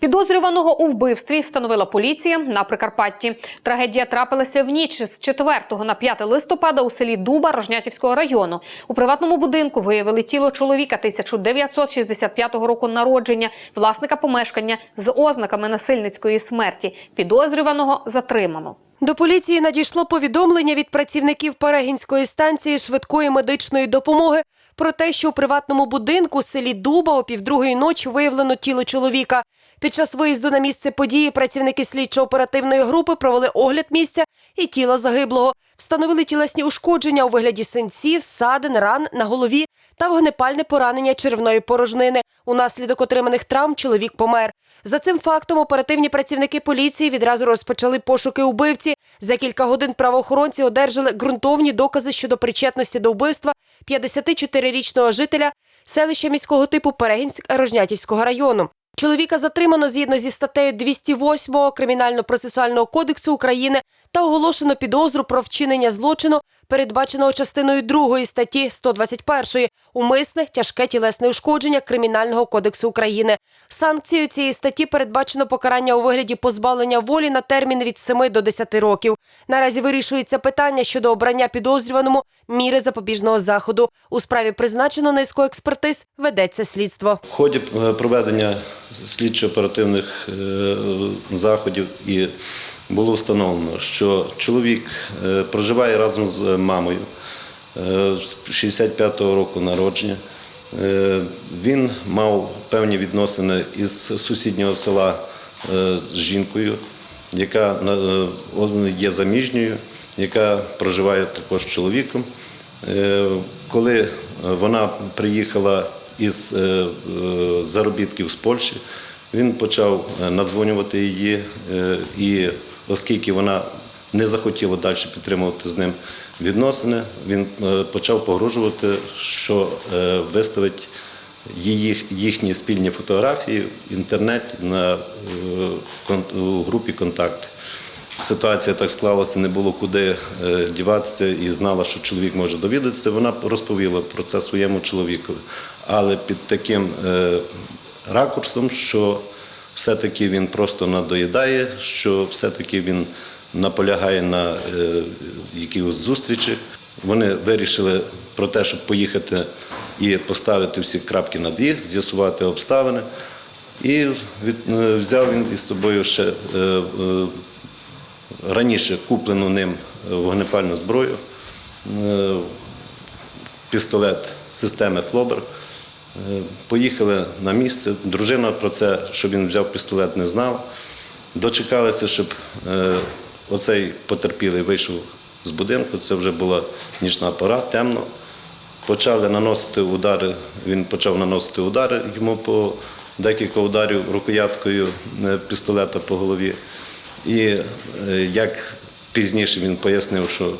Підозрюваного у вбивстві встановила поліція на Прикарпатті. Трагедія трапилася в ніч з 4 на 5 листопада у селі Дуба Рожнятівського району. У приватному будинку виявили тіло чоловіка 1965 року народження, власника помешкання з ознаками насильницької смерті. Підозрюваного затримано. До поліції надійшло повідомлення від працівників Перегінської станції швидкої медичної допомоги про те, що у приватному будинку селі Дуба о півдругої ночі виявлено тіло чоловіка. Під час виїзду на місце події працівники слідчо-оперативної групи провели огляд місця і тіла загиблого. Встановили тілесні ушкодження у вигляді синців, ссадин, ран на голові та вогнепальне поранення черевної порожнини. Унаслідок отриманих травм чоловік помер. За цим фактом оперативні працівники поліції відразу розпочали пошуки убивці. За кілька годин правоохоронці одержали ґрунтовні докази щодо причетності до вбивства 54-річного жителя селища міського типу Перегінськ Рожнятівського району. Чоловіка затримано згідно зі статтею 208 Кримінально-процесуального кодексу України та оголошено підозру про вчинення злочину, передбаченого частиною 2 статті 121 умисне тяжке тілесне ушкодження Кримінального кодексу України. Санкцією цієї статті передбачено покарання у вигляді позбавлення волі на термін від 7 до 10 років. Наразі вирішується питання щодо обрання підозрюваному міри запобіжного заходу. У справі призначено низку експертиз. Ведеться слідство. В ході е, проведення слідчо-оперативних е, заходів і було встановлено, що чоловік е, проживає разом з мамою 65-го року народження. Е, Він мав певні відносини із сусіднього села е, з жінкою, яка е, є заміжньою, яка проживає також чоловіком. Е, Коли вона приїхала із е, е, заробітків з Польщі, він почав е, надзвонювати її, е, і оскільки вона не захотіла далі підтримувати з ним відносини, він е, почав погрожувати, що е, виставить її, їхні спільні фотографії в інтернеті на, е, у групі контакти. Ситуація так склалася, не було куди діватися і знала, що чоловік може довідатися. Вона розповіла про це своєму чоловікові. Але під таким ракурсом, що все-таки він просто надоїдає, що все-таки він наполягає на е, якихось зустрічі. Вони вирішили про те, щоб поїхати і поставити всі крапки над «і», з'ясувати обставини. І е, взяв він із собою ще е, раніше куплену ним вогнепальну зброю, пістолет системи Флобер. Поїхали на місце. Дружина про це, що він взяв пістолет, не знала. Дочекалися, щоб оцей потерпілий вийшов з будинку. Це вже була нічна пора, темно. Почали наносити удари. Він почав наносити удари йому по декілька ударів рукояткою е, пістолета по голові. І е, як пізніше він пояснив, що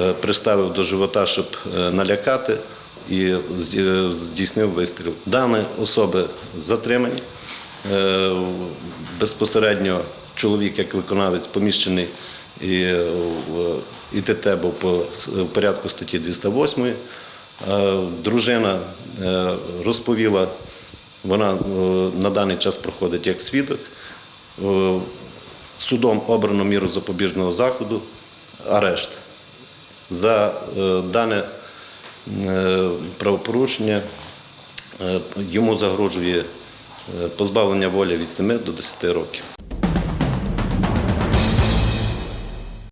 е, приставив до живота, щоб налякати, і здійснив вистріл. Дані особи затримані. Безпосередньо чоловік, як виконавець, поміщений і в ІТТ був по в порядку статті 208. Е, Дружина е, розповіла, вона е, на даний час проходить як свідок. Е, Судом обрано міру запобіжного заходу, арешт. За е, дане е, правопорушення е, йому загрожує е, позбавлення волі від 7 до 10 років.